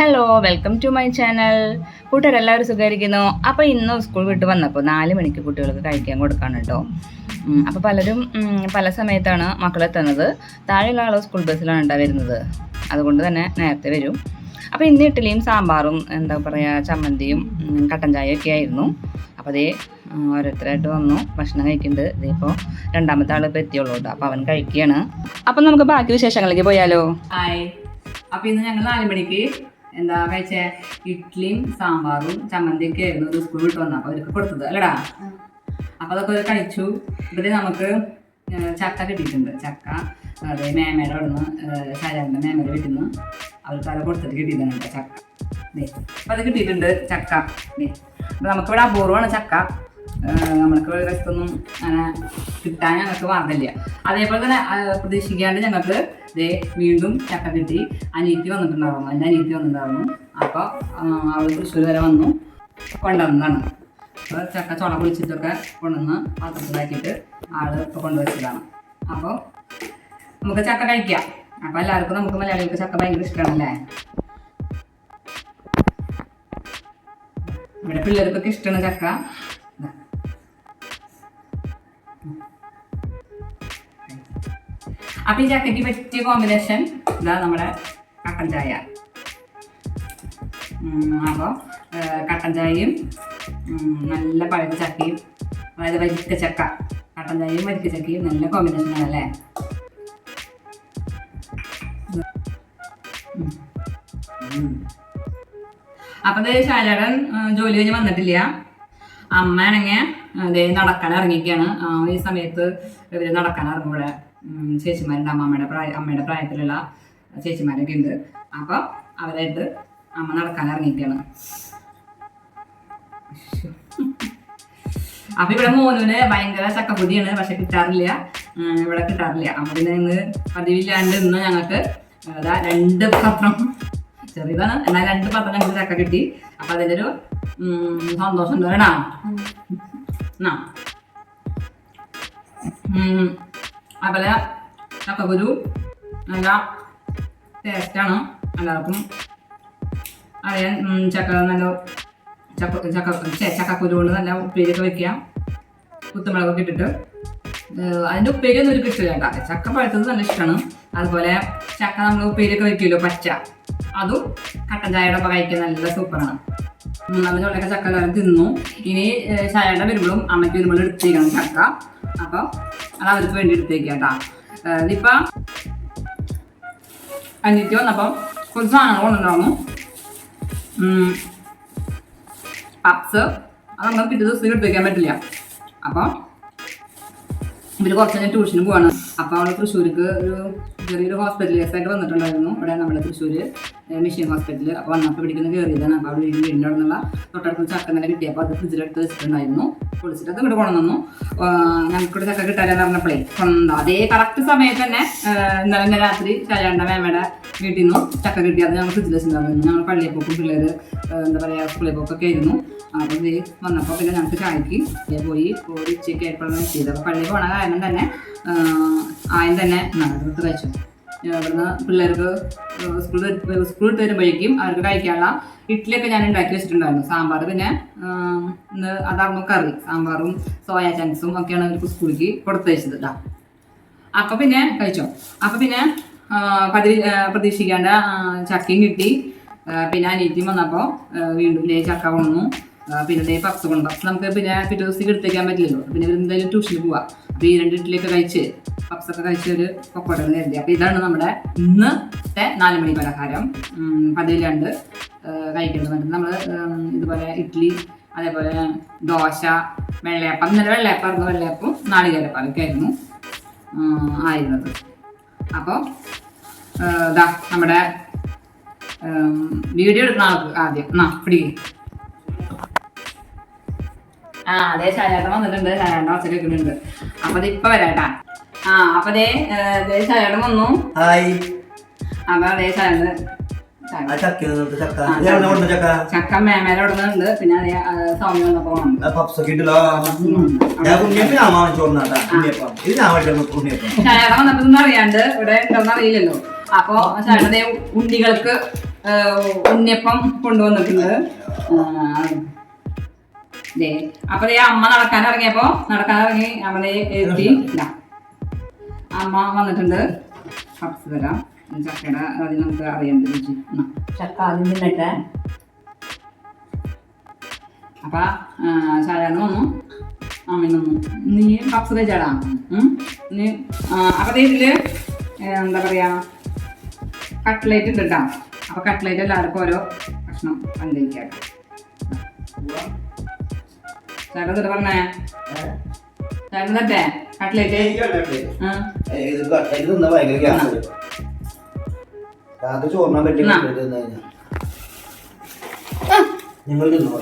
Hello welcome to my channel കൂട്ടുകാരെല്ലാവരും സുഖമായിരിക്കുന്നു. അപ്പോൾ ഇന്ന് സ്കൂൾ വിട്ട് വന്നപ്പോൾ നാല് മണിക്ക് കുട്ടികൾക്ക് കഴിക്കാൻ കൊടുക്കാണ് കേട്ടോ. അപ്പോൾ പലരും പല സമയത്താണ് മക്കളെത്തുന്നത് താഴെയുള്ള ആൾ സ്കൂൾ ബസ്സിലാണ് ഉണ്ടാ വരുന്നത്. അതുകൊണ്ട് തന്നെ നേരത്തെ വരും. അപ്പോൾ ഇന്ന് ഇഡ്ഡലിയും സാമ്പാറും എന്താ പറയുക ചമ്മന്തിയും കട്ടൻ കട്ടൻ ഒക്കെ ആയിരുന്നു. അപ്പോൾ അതേ ഓരോരുത്തരായിട്ട് വന്നു. ഭക്ഷണം കഴിക്കുന്നുണ്ട്. ഇതിപ്പോൾ രണ്ടാമത്തെ ആൾ ഇപ്പോൾ എത്തിയുള്ളൂ കേട്ടോ അപ്പോൾ അവൻ കഴിക്കുകയാണ്. അപ്പം നമുക്ക് ബാക്കി വിശേഷങ്ങളിലേക്ക് പോയാലോ? ഹായ് അപ്പോൾ ഇന്ന് ഞങ്ങൾ നാല് മണിക്ക് എന്താ കഴിച്ചേ? ഇഡ്ഡലിയും സാമ്പാറും ചമ്മന്തിയൊക്കെ ആയിരുന്നു ഒരു സ്കൂൾ വിട്ട് വന്നപ്പോൾ അവർക്ക് കൊടുത്തത്. അല്ലടാ? അപ്പോൾ അതൊക്കെ അവർ കഴിച്ചു. ഇതിൽ നമുക്ക് ചക്ക കിട്ടിയിട്ടുണ്ട്. ചക്ക അതായത് മേമയുടെ അവിടെ നിന്ന് ഷാജാറിന്റെ മേമയുടെ വീട്ടിൽ നിന്ന് അവർക്ക് അത് കൊടുത്തിട്ട് കിട്ടിയിട്ടുണ്ട് ചക്ക. ദേ അപ്പോൾ അത് കിട്ടിയിട്ടുണ്ട് ചക്ക. അപ്പോൾ നമുക്കിവിടെ അപൂർവമാണ് ചക്ക. നമ്മൾക്ക് ഒരു വശത്തൊന്നും അങ്ങനെ കിട്ടാൻ ഞങ്ങൾക്ക് വാർത്തയില്ല അതേപോലെ തന്നെ പ്രതീക്ഷിക്കാണ്ട് ഞങ്ങൾക്ക് ഇതേ വീണ്ടും ചക്ക കിട്ടി. അനിയത്തി വന്നിട്ടുണ്ടായിരുന്നു. എന്റെ അനിയത്തി വന്നിട്ടുണ്ടായിരുന്നു. അപ്പോൾ അവൾ തൃശ്ശൂർ വരെ വന്നു. കൊണ്ടുവന്നതാണ്. അപ്പോൾ ചക്ക ചുള പൊളിച്ചിട്ടൊക്കെ കൊണ്ടുവന്ന് പാത്രത്തിലാക്കിയിട്ട് ആൾ ഇപ്പോൾ കൊണ്ടുവച്ചതാണ്. അപ്പോൾ നമുക്ക് ചക്ക കഴിക്കാം. അപ്പോൾ എല്ലാവർക്കും നമുക്ക് മലയാളികൾക്ക് ചക്ക ഭയങ്കര ഇഷ്ടമാണല്ലേ? ഇവിടെ പിള്ളേർക്കൊക്കെ ഇഷ്ടമാണ് ചക്ക. അപ്പൊ ഈ ചക്കയ്ക്ക് പറ്റിയ കോമ്പിനേഷൻ ഇതാ നമ്മുടെ കട്ടൻ ചായ. അപ്പോൾ കട്ടൻ ചായയും നല്ല പഴുത്ത ചക്കയും അതായത് വരിക്ക ചക്ക. കട്ടൻ ചായയും വരിക്ക ചക്കയും നല്ല കോമ്പിനേഷൻ ആണല്ലേ അപ്പൊ ദേ ശാലടൻ ജോലി കഴിഞ്ഞ് വന്നിട്ടില്ല. അമ്മയാണെങ്കിൽ നടക്കാൻ ഇറങ്ങിയിരിക്കുകയാണ്. ഈ സമയത്ത് ഇവർ നടക്കാൻ ഇറങ്ങുമ്പോൾ ചേച്ചിമാരുണ്ട് അമ്മമ്മയുടെ പ്രായ അമ്മയുടെ പ്രായത്തിലുള്ള ചേച്ചിമാരൊക്കെ ഉണ്ട്. അപ്പൊ അവരായിട്ട് അമ്മ നടക്കാൻ ഇറങ്ങിയിട്ടാണ് അപ്പൊ ഇവിടെ മോനുവിന് ഭയങ്കര ചക്കപ്പൊടിയാണ് പക്ഷെ കിട്ടാറില്ല. ഇവിടെ കിട്ടാറില്ല. അപ്പൊ പിന്നെ ഇന്ന് പതിവില്ലാണ്ട് ഇന്ന് ഞങ്ങൾക്ക് രണ്ട് പത്രം. ചെറിയതാണ് എന്നാൽ രണ്ട് പത്രം ഞങ്ങൾക്ക് ചക്ക കിട്ടി. അപ്പൊ അതിന്റെ ഒരു സന്തോഷം തോന്നണ. അതുപോലെ ചക്കക്കുരു നല്ല ടേസ്റ്റാണ് എല്ലാവർക്കും അറിയാൻ ചക്ക നല്ല ചക്ക ചക്ക ചക്കക്കുരു കൊണ്ട് നല്ല ഉപ്പേരിയൊക്കെ വെക്കുക. കുത്തുമുളകൊക്കെ ഇട്ടിട്ട്. അതിന്റെ ഉപ്പേരിയൊന്നും ഒരു കിട്ടില്ല കേട്ടോ. ചക്ക പഴുത്തത് നല്ല ഇഷ്ടമാണ്. അതുപോലെ ചക്ക നമ്മൾ ഉപ്പേരിയൊക്കെ വെക്കുമല്ലോ പച്ച. അതും കട്ടൻ ചായയുടെ ഒക്കെ കഴിക്കാൻ നല്ല സൂപ്പറാണ് നമ്മൾ ചോട്ടൊക്കെ ചക്ക എല്ലാവരും തിന്നു. ഇനി ചായയുടെ വരുമ്പോഴും അമ്മയ്ക്ക് വരുമ്പോഴും എടുത്തിരിക്കണം ചക്ക. അപ്പോൾ അത് അവർക്ക് വേണ്ടി എടുത്തേക്കാം കേട്ടോ. ഏഹ് ഇതിപ്പം അനിയത്തി വന്നപ്പം കുറച്ച് സാധനങ്ങൾ കൊണ്ടുവന്നു പപ്സ്. അത് നമ്മൾ പിറ്റേ ദിവസത്തേക്ക് എടുത്തേക്കാൻ പറ്റില്ല. അപ്പം ഇവർ കുറച്ച് ഞാൻ ട്യൂഷന് പോവാണ്. അപ്പോൾ അവൾ തൃശ്ശൂർക്ക് ഒരു ചെറിയൊരു ഹോസ്പിറ്റൽ കേസായിട്ട് വന്നിട്ടുണ്ടായിരുന്നു. ഇവിടെ നമ്മുടെ തൃശ്ശൂർ മിഷൻ ഹോസ്പിറ്റൽ അപ്പോൾ വന്നപ്പോൾ പിടിക്കുന്ന കയറിയതാണ് അപ്പോൾ അവിടെ വീടിന്റെ അവിടെ തൊട്ടടുത്ത് ചക്ക തന്നെ കിട്ടിയപ്പോൾ അത് ഫ്രിഡ്ജിലെടുത്ത് വെച്ചിട്ടുണ്ടായിരുന്നു. പൊളിച്ചിട്ടൊക്കെ ഇവിടെ കൊണ്ടുവന്നു ഞങ്ങൾക്കിവിടെ ചക്ക കിട്ടാനെന്ന് പറഞ്ഞപ്പോഴേ അതേ കറക്റ്റ് സമയത്ത് തന്നെ ഇന്നലെ രാത്രി കല്യാണ മേമയുടെ വീട്ടിൽ നിന്നും ചക്ക കിട്ടിയത് ഞങ്ങൾ ഫ്രിഡ്ജിൽ വെച്ചിട്ടുണ്ടായിരുന്നു. ഞങ്ങൾ പള്ളിയെ പോക്കും പിള്ളേർ എന്താ പറയുക സ്കൂളിൽ പോക്കൊക്കെ ആയിരുന്നു. അപ്പോൾ ഇത് വന്നപ്പോൾ പിന്നെ ഞങ്ങൾക്ക് ചായക്ക് പോയി പോയി ഉച്ചയ്ക്ക് ആയപ്പോഴാണ് ചെയ്ത് അപ്പോൾ പള്ളിയിൽ പോണ കാരണം തന്നെ ആയം തന്നെ നടത്ത് കഴിച്ചു. അവിടുന്ന് പിള്ളേർക്ക് സ്കൂൾ സ്കൂൾ വിട്ട് വരുമ്പോഴേക്കും അവർക്ക് കഴിക്കാനുള്ള ഇഡ്ഡലിയൊക്കെ ഞാൻ ഉണ്ടാക്കി വെച്ചിട്ടുണ്ടായിരുന്നു. സാമ്പാർ പിന്നെ ഇന്ന് അതാകുമ്പോൾ കറി. സാമ്പാറും സോയ ചങ്ക്സും ഒക്കെയാണ് അവർക്ക് സ്കൂളിലേക്ക് കൊടുത്തയച്ചത് കേട്ടോ അപ്പൊ പിന്നെ കഴിച്ചോ? അപ്പം പിന്നെ ആ, പ്രതീക്ഷിക്കാണ്ട് ചക്കയും കിട്ടി. പിന്നെ അനിയത്തിയും വന്നപ്പോൾ വീണ്ടും ദേ ചക്ക കൊണ്ടു പിന്നെ ദേ പപ്സ് കൊണ്ടു നമുക്ക് പിന്നെ പിറ്റേ ദിവസത്തേക്ക് എടുത്തേക്കാൻ പറ്റില്ലല്ലോ. പിന്നെ എന്തായാലും ട്യൂഷന് പോവാം. അപ്പൊ ഈ രണ്ട് ഇഡ്ഡലിയൊക്കെ കഴിച്ച് പപ്സൊക്കെ കഴിച്ച് ഒരു പൊക്കോട്ട കരുതി. അപ്പൊ ഇതാണ് നമ്മുടെ ഇന്നത്തെ നാല് മണി പലഹാരം ആ, കഴിക്കുന്നത് നമ്മൾ ഇതുപോലെ ഇഡ്ഡലി അതേപോലെ ദോശ വെള്ളയപ്പം ഇന്നലെ വെള്ളയപ്പം വെള്ളയപ്പം നാളികേരപ്പാലൊക്കെ ആയിരുന്നു. ഉം, ആയിരുന്നത്. അപ്പോൾ ഇതാ നമ്മുടെ വീഡിയോ എടുക്കുന്ന ആൾക്ക് ആദ്യം. എന്നാ പിടിക്കും. ആ അതെ ശാലേട്ടൻ വന്നിട്ടുണ്ട്. ശാലേട്ടൻ ഒച്ച വെക്കുന്നുണ്ട് അപ്പൊ അത് ഇപ്പൊ വരാട്ടാ. ആ അപ്പൊ അതേ ശാലേട്ടൻ വന്നു. അപ്പൊ അതേ ശാലേട്ടൻ ആ ചക്ക. മേമേലെ പിന്നെ വന്നപ്പോ വന്നപ്പോ അറിയാണ്ട് ഇവിടെ ഉണ്ടോന്ന് അറിയില്ലല്ലോ. അപ്പൊ ദേ ഉണ്ണികൾക്ക് ഉണ്ണിയപ്പം കൊണ്ടുവന്നിട്ടുണ്ട്. അപ്പൊ അമ്മ നടക്കാൻ ഇറങ്ങിയപ്പോ നടക്കാൻ ഇറങ്ങി അമ്മ ദേ എത്തി. അമ്മ വന്നിട്ടുണ്ട്. പപ്സ് തരാം. ചക്കയുടെ അത് നമുക്ക് അറിയാൻ പറ്റും ചക്ക ആദ്യം തിന്നട്ടെ? അപ്പൊ ചായാന്ന് വന്നു. അമ്മ വന്നു. നീ പപ്സ് തേച്ചാടാ നീ അപ്പൊ ദേ ഇതിൽ എന്താ പറയാ കട്ട്ലേറ്റ് ഉണ്ട് കേട്ടോ അപ്പൊ കട്ട്ലേറ്റ് എല്ലാവർക്കും ഓരോ ഭക്ഷണം കണ്ടിരിക്കാം ചേട്ടൻ എന്നിട്ട് പറഞ്ഞേ? ചേട്ടൻ തട്ടെ കട്ട്ലേറ്റ് ഇത് ഭയങ്കര. രാത്രി ചോറിനാൻ. നിങ്ങൾ തിന്നോ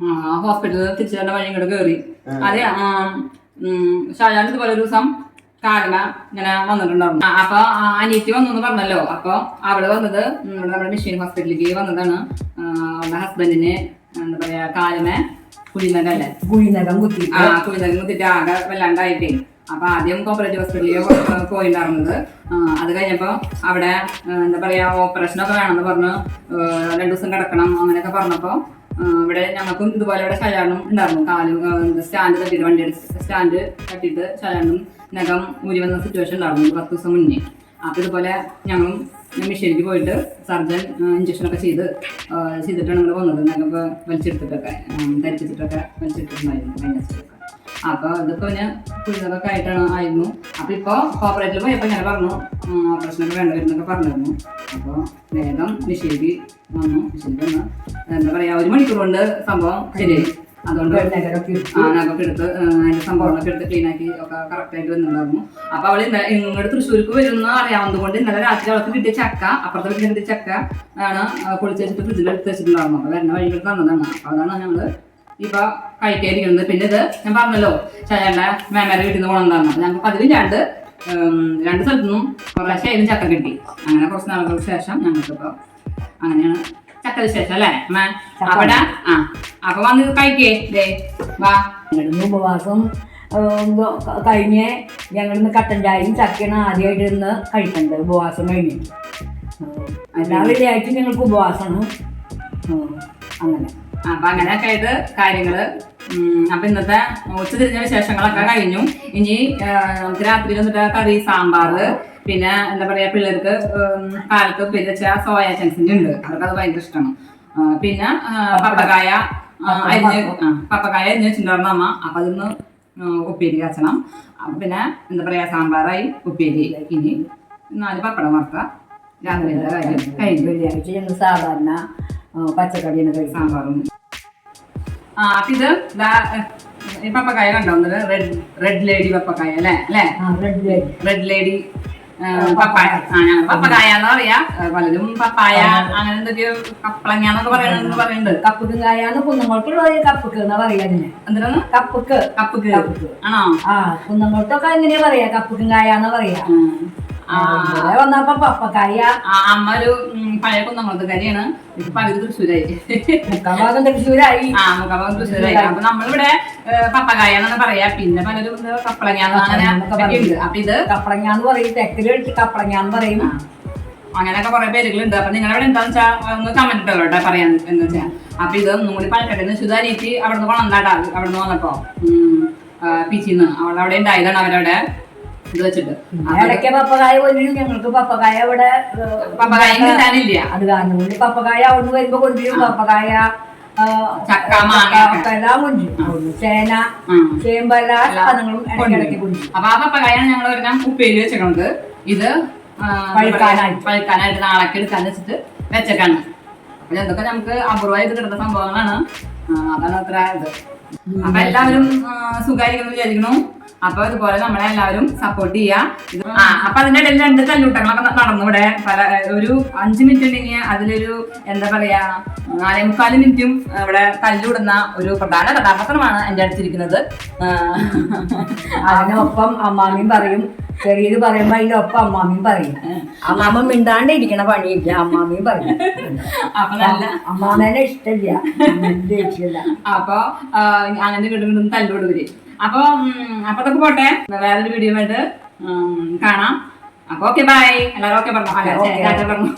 ആ ഹോസ്പിറ്റലിൽ തിരിച്ചു തന്നെ വഴി ഇങ്ങോട്ട് കയറി അതെ ഷാജാൻ ഇതുപോലെ ഒരു ദിവസം കാലമ ഇങ്ങനെ വന്നിട്ടുണ്ടായിരുന്നു. അപ്പൊ അനിയത്തി വന്നു എന്ന് പറഞ്ഞല്ലോ. അപ്പൊ അവൾ വന്നത് ഇവിടെ നമ്മുടെ മിഷീൻ ഹോസ്പിറ്റലിലേക്ക് വന്നതാണ്. അവളുടെ ഹസ്ബൻഡിന് എന്താ പറയാ കാലമ കുഴിനകല്ലേ? കുഴിനകം കുത്തി ആ കുഴിനകം കുത്തിട്ട് ആകെ വല്ലാണ്ടായിട്ടേ. അപ്പൊ ആദ്യം കോപ്പറേറ്റീവ് ഹോസ്പിറ്റലിൽ പോയിണ്ടായിരുന്നത് അത് കഴിഞ്ഞപ്പോ അവിടെ എന്താ പറയാ ഓപ്പറേഷൻ ഒക്കെ വേണമെന്ന് പറഞ്ഞു. രണ്ടു ദിവസം കിടക്കണം അങ്ങനെയൊക്കെ പറഞ്ഞപ്പോ ഇവിടെ ഞങ്ങൾക്കും ഇതുപോലെ ഇവിടെ ശയാണം ഉണ്ടായിരുന്നു. കാലും സ്റ്റാൻഡ് തട്ടിയിട്ട് എടുത്ത് സ്റ്റാൻഡ് കട്ടിട്ട് ശയാണം നഖം ഊരി വന്ന സിറ്റുവേഷൻ ഉണ്ടായിരുന്നു പത്ത് ദിവസം മുന്നേ. അപ്പൊ ഇതുപോലെ ഞങ്ങളും മിഷീനിലേക്ക് പോയിട്ട് സർജൻ ഇഞ്ചക്ഷൻ ഒക്കെ ചെയ്ത് ചെയ്തിട്ടാണ് ഇവിടെ വന്നത്. നഖം വലിച്ചെടുത്തിട്ടൊക്കെ ധരിച്ചിട്ടൊക്കെ വലിച്ചെടുത്തിട്ടുണ്ടായിരുന്നു. കഴിഞ്ഞ ദിവസമൊക്കെ അപ്പൊ ഇതൊക്കെ ഞാൻ കുഴിതൊക്കെ ആയിട്ടാണ് ആയിരുന്നു. അപ്പൊ ഇപ്പൊ കോപ്പറേറ്റിൽ പോയപ്പോ ഞാൻ പറഞ്ഞു ഓപ്പറേഷനൊക്കെ വേണ്ട വരുന്നൊക്കെ പറഞ്ഞിരുന്നു. അപ്പൊ വേഗം നിഷേധി വന്നു. നിഷേധി വന്ന് എന്താ പറയാ ഒരു മണിക്കൂർ കൊണ്ട് സംഭവം ശരിയായി. അതുകൊണ്ട് ആ നഖമൊക്കെ എടുത്ത് അതിന്റെ സംഭവങ്ങളൊക്കെ എടുത്ത് ക്ലീൻ ആക്കി ഒക്കെ കറക്റ്റ് ആയിട്ട് വന്നിട്ടുണ്ടായിരുന്നു. അപ്പൊ അവൾ ഇന്നലെ ഇങ്ങോട്ട് തൃശ്ശൂർക്ക് വരുന്ന അറിയാവുന്നത് കൊണ്ട് ഇന്നലെ രാത്രി അവൾക്ക് കിട്ടിയ ചക്ക അപ്പുറത്തെ വീട്ടിൽ കിട്ടിയ ചക്ക ആണ് പൊളിച്ച് വെച്ചിട്ട് ഫ്രിഡ്ജിൽ എടുത്ത് വെച്ചിട്ടുണ്ടായിരുന്നു. അപ്പൊ വരുന്ന വഴികൾ തന്നതാണ്. അപ്പൊ അതാണ് ഞങ്ങൾ ഇപ്പൊ കഴിക്കാതിരിക്കുന്നത് പിന്നെ ഇത് ഞാൻ പറഞ്ഞല്ലോ ചേട്ടന്റെ മേമേരെ വീട്ടിൽ നിന്ന് അപ്പൊ ഞങ്ങൾക്ക് പതിവില്ലാണ്ട് രണ്ട് രണ്ട് സ്ഥലത്തു നിന്നും കുറേശ്ശെ അതിന് ചക്ക കിട്ടി. അങ്ങനെ കുറച്ച് നാളുകൾക്ക് ശേഷം ഞങ്ങൾക്കിപ്പോൾ അങ്ങനെയാണ് ചക്ക വിശേഷം അല്ലേ? അമ്മ അവിടെ ആ അപ്പൊ വന്ന് കഴിക്കേ. ദേ വാ. ഉപവാസം കഴിഞ്ഞ് ഞങ്ങളിന്ന് കട്ടൻ ചായയും ചക്കയാണ് ആദ്യമായിട്ട് ഇന്ന് കഴിക്കേണ്ടത്. ഉപവാസം കഴിഞ്ഞ്. അല്ലാതെ ആയിട്ട് വെള്ളിയാഴ്ച ഞങ്ങൾക്ക് ഉപവാസമാണ്. അങ്ങനെ. അപ്പൊ അങ്ങനെയൊക്കെ ആയിട്ട് കാര്യങ്ങൾ അപ്പൊ ഇന്നത്തെ ഉച്ചതിരിഞ്ഞ വിശേഷങ്ങളൊക്കെ കഴിഞ്ഞു. ഇനി നമുക്ക് രാത്രി വന്നിട്ട് കറി സാമ്പാറ് പിന്നെ എന്താ പറയാ പിള്ളേർക്ക് കാലത്ത് പിരിച്ച സോയ ചങ്സിന്റെ ഉണ്ട്. അവർക്ക് അത് ഭയങ്കര ഇഷ്ടമാണ് പിന്നെ പപ്പക്കായ അരിഞ്ഞ് പപ്പക്കായ അരിഞ്ഞ് വെച്ചിട്ടുണ്ടായിരുന്നു അമ്മ. അപ്പൊ അതിന്ന് ഉപ്പേരി കാച്ചണം. പിന്നെ എന്താ പറയാ സാമ്പാറായി ഉപ്പേരി. ഇനി നാല് പപ്പടം വറുത്ത രാത്രിയുടെ കാര്യം. കഴിഞ്ഞു സാധാരണ പച്ചക്കറിയാണ് കഴിക്കുന്നത് സാമ്പാറും. ആ അപ്പൊ ഇത് പപ്പക്കായ കണ്ടോ? റെഡ് റെഡ് ലേഡി പപ്പക്കായ അല്ലേ? അല്ലേ? Red lady papaya. ആ ഞങ്ങൾ പപ്പക്കായ എന്ന് പറയാ. പലരും പപ്പായ അങ്ങനെ എന്തൊക്കെയോ കപ്പളങ്ങ എന്നൊക്കെ പറയണെന്ന് പറയുന്നുണ്ട്. കപ്പുക്ക് കായാന്ന് കുന്നങ്ങോട്ടുള്ള കപ്പുക്ക് എന്നാ പറയാ അതിനെ? എന്തിനാണ്? കപ്പുക്ക്. കപ്പക്ക്. കപ്പുക്ക്. ആണോ? ആ കുന്നങ്ങോട്ടൊക്കെ എങ്ങനെയാ പറയാ? കപ്പുക്കും കായാന്ന് പറയാ ഇവിടെ വന്നപ്പോ പപ്പക്കായ. അമ്മ ഒരു ഉം, പഴയ കുന്നംകുളത്തുകാരിയാണ് ഇപ്പൊ പകുതി തൃശ്ശൂരായി. മുക്കാഭാഗം തൃശ്ശൂരായി. ആ മുക്കാഭാഗം തൃശ്ശൂരായി. അപ്പൊ നമ്മളിവിടെ ഏഹ്, പപ്പക്കായ എന്നാണ് പറയാ. പിന്നെ പലരും കപ്പളങ്ങ കപ്പളങ്ങ അപ്പൊ ഇത് കപ്പളങ്ങാന്ന് പറയും തെക്കിൽ എടുത്ത് കപ്പളങ്ങാന്ന് പറയും. അങ്ങനെയൊക്കെ കുറെ പേരുകളുണ്ട്. അപ്പൊ നിങ്ങളവിടെ എന്താന്ന് വെച്ചാൽ ഒന്ന് കമന്റ് ഇട്ടല്ലോ കേട്ടോ പറയാൻ എന്ന് വെച്ചാൽ അപ്പൊ ഇത് ഒന്നും കൂടി പഴക്കട്ടെ സുധാരീറ്റി അവിടുന്ന് കൊണ്ടാട്ടാ അവിടുന്ന് വന്നപ്പോ. പിച്ചിന്ന്. അവളവിടെ അവിടെ ഉണ്ടായതാണ് അവരവിടെ. ഇത് വെച്ചിട്ട്. ഇടയ്ക്ക് പപ്പകായ കൊണ്ടുവരും. ഞങ്ങൾക്ക് പപ്പകായ ഇവിടെ പപ്പകായ കിട്ടാനില്ല അത് കാരണം കൊണ്ട് അവിടെ വരുമ്പോ കൊണ്ടുവരും. പപ്പകായ എല്ലാം ചേന. ചേമ്പ് എല്ലാ സാധനങ്ങളും ഇടയ്ക്കിടയ്ക്ക് അപ്പൊ ആ പപ്പകായാണ് ഞങ്ങൾ വരുന്ന ഉപ്പേരി വെച്ചേക്കണത് ഇത് പഴുക്കാനായിട്ട്. പഴുക്കാനായിട്ട് നാളേക്ക് എടുക്കാന്ന് വെച്ചിട്ട് വെച്ചേക്കാണ്. അപ്പൊ ഇതൊക്കെ നമുക്ക് അപൂർവമായിട്ട് കിട്ടുന്ന സംഭവങ്ങളാണ്. അതാണ് അത്ര ഇത്. അപ്പൊ എല്ലാവരും സുഖമായിരിക്കുന്നു വിചാരിക്കുന്നു. അപ്പൊ ഇതുപോലെ നമ്മളെ എല്ലാവരും സപ്പോർട്ട് ചെയ്യുക ആ അപ്പൊ അതിന്റെ ഇടയിൽ രണ്ട് തല്ലൂട്ടങ്ങളൊക്കെ ന- നടന്നു ഇവിടെ പല ഒരു അഞ്ചു മിനിറ്റ് ഉണ്ടെങ്കിൽ അതിലൊരു എന്താ പറയാ നാലേ മുക്കാൽ മിനിറ്റും ഇവിടെ തല്ലുവിടുന്ന ഒരു പ്രധാന കഥാപാത്രമാണ് എന്റെ അടുത്തിരിക്കുന്നത് അതിനൊപ്പം അമ്മാമിയും പറയും ചെറിയത് പറയുമ്പോ അതിന്റെ ഒപ്പം അമ്മാമിയും പറയും. അമ്മാമ്മ മിണ്ടാണ്ട് ഇരിക്കണ പണിയില്ല അമ്മാമിയും പറയും. അപ്പൊ നല്ല അമ്മാമേനെ ഇഷ്ടമില്ല ഇഷ്ടമില്ല അപ്പൊ അങ്ങനെ കിട്ടുമ്പോൾ തല്ലുകൊടുവര് അപ്പൊ അപ്പത്തൊക്കെ പോട്ടെ. വേറൊരു വീഡിയോ ആയിട്ട് കാണാം. അപ്പൊ ഓക്കെ ബൈ എല്ലാവരും ഓക്കെ പറഞ്ഞു? അല്ല? പറഞ്ഞു.